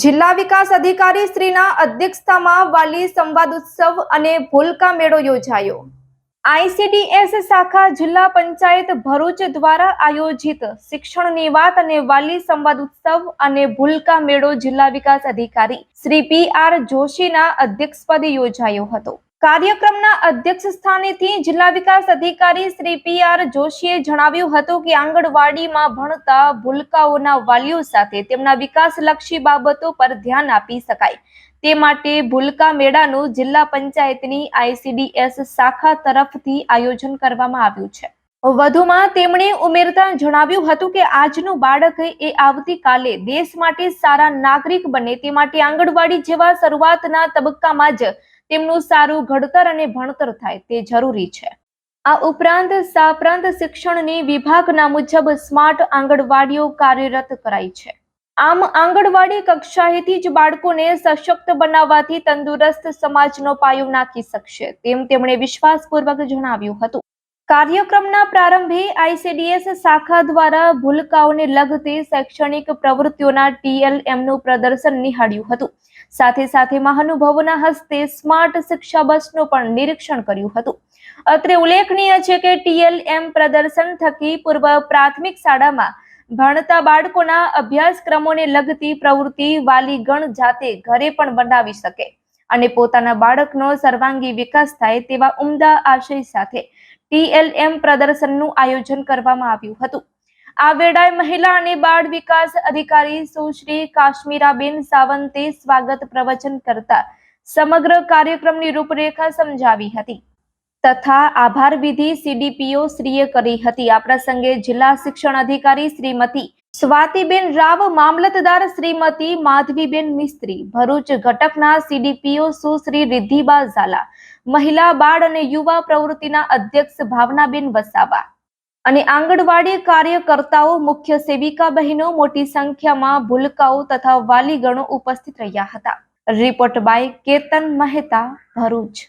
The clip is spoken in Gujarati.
જિલ્લા વિકાસ અધિકારી શ્રીના અધ્યક્ષતામાં વાલી સંવાદ ઉત્સવ અને ભૂલકા મેળો યોજાયો. આઈસીડીએસ શાખા જિલ્લા પંચાયત ભરૂચ દ્વારા આયોજિત શિક્ષણની વાત અને વાલી સંવાદ ઉત્સવ અને ભૂલકા મેળો જિલ્લા વિકાસ અધિકારી શ્રી પી આર જોશીના અધ્યક્ષપદે યોજાયો હતો. કાર્યક્રમના અધ્યક્ષ સ્થાનેથી જિલ્લા વિકાસ અધિકારી શ્રી પી આર જોશીએ જણાવ્યું હતું કે આંગણવાડીમાં ભણતા ભૂલકાઓના વાલીઓ સાથે તેમના વિકાસલક્ષી બાબતો પર ધ્યાન આપી શકાય. તે માટે ભૂલકા મેળાનું જિલ્લા પંચાયતની આઈસીડીએસ શાખા તરફથી આયોજન કરવામાં આવ્યું છે. વધુમાં તેમણે ઉમેરતા જણાવ્યું હતું કે આજનું બાળક એ આવતીકાલે દેશ માટે સારા નાગરિક બને તે માટે આંગણવાડી જેવા શરૂઆતના તબક્કામાં જ તેમનું સારું ઘડતર અને ભણતર થાય તે જરૂરી છે. આ ઉપરાંત સાપ્રાંત શિક્ષણની વિભાગના મુજબ સ્માર્ટ આંગણવાડીઓ કાર્યરત કરાઈ છે. આમ આંગણવાડી કક્ષાએથી જ બાળકોને સશક્ત બનાવવાથી તંદુરસ્ત સમાજનો પાયો નાખી શકશે તેમ તેમણે વિશ્વાસપૂર્વક જણાવ્યું હતું. કાર્યક્રમના પ્રારંભે આઈસીડીએસ શાખા દ્વારા ભૂલકાઓને લગતી શૈક્ષણિક પ્રવૃત્તિઓના ટીએલએમનું પ્રદર્શન નિહાળ્યું હતું. સાથે સાથે મહાનુભાવોના હસ્તે સ્માર્ટ શિક્ષા બસનું પણ નિરીક્ષણ કર્યું હતું. અત્રે ઉલ્લેખનીય છે કે ટીએલએમ પ્રદર્શન થકી પૂર્વ પ્રાથમિક શાળામાં ભણતા બાળકોના અભ્યાસક્રમોને લગતી પ્રવૃત્તિ વાલીગણ જાતે ઘરે પણ બનાવી શકે. અને પોતાના બાળકનો સર્વાંગી વિકાસ થાય તેવા ઉમદા આશય સાથે ટીએલએમ પ્રદર્શનનું આયોજન કરવામાં આવ્યું હતું. આ વેળાએ મહિલા અને બાળ વિકાસ અધિકારી સુશ્રી કાશ્મીરાબેન સાવંતે સ્વાગત પ્રવચન કરતા સમગ્ર કાર્યક્રમની રૂપરેખા સમજાવી હતી. તથા આભાર વિધિ સીડીપીઓ શ્રીએ કરી હતી. આ પ્રસંગે જિલ્લા શિક્ષણ અધિકારી શ્રીમતી સ્વાતિબેન રાવ મામલતદાર શ્રીમતી માધવીબેન મિસ્ત્રી, ભરૂચ ઘટકના સીડીપીઓ સુશ્રી રિદ્ધિબા ઝાલા, મહિલા બાળ અને યુવા પ્રવૃત્તિના અધ્યક્ષ ભાવનાબેન વસાવા અને આંગણવાડી કાર્યકર્તાઓ, મુખ્ય સેવિકા બહેનો મોટી સંખ્યામાં ભૂલકાઓ તથા વાલીગણો ઉપસ્થિત રહ્યા હતા. Report by Ketan Mehta, Bharuch.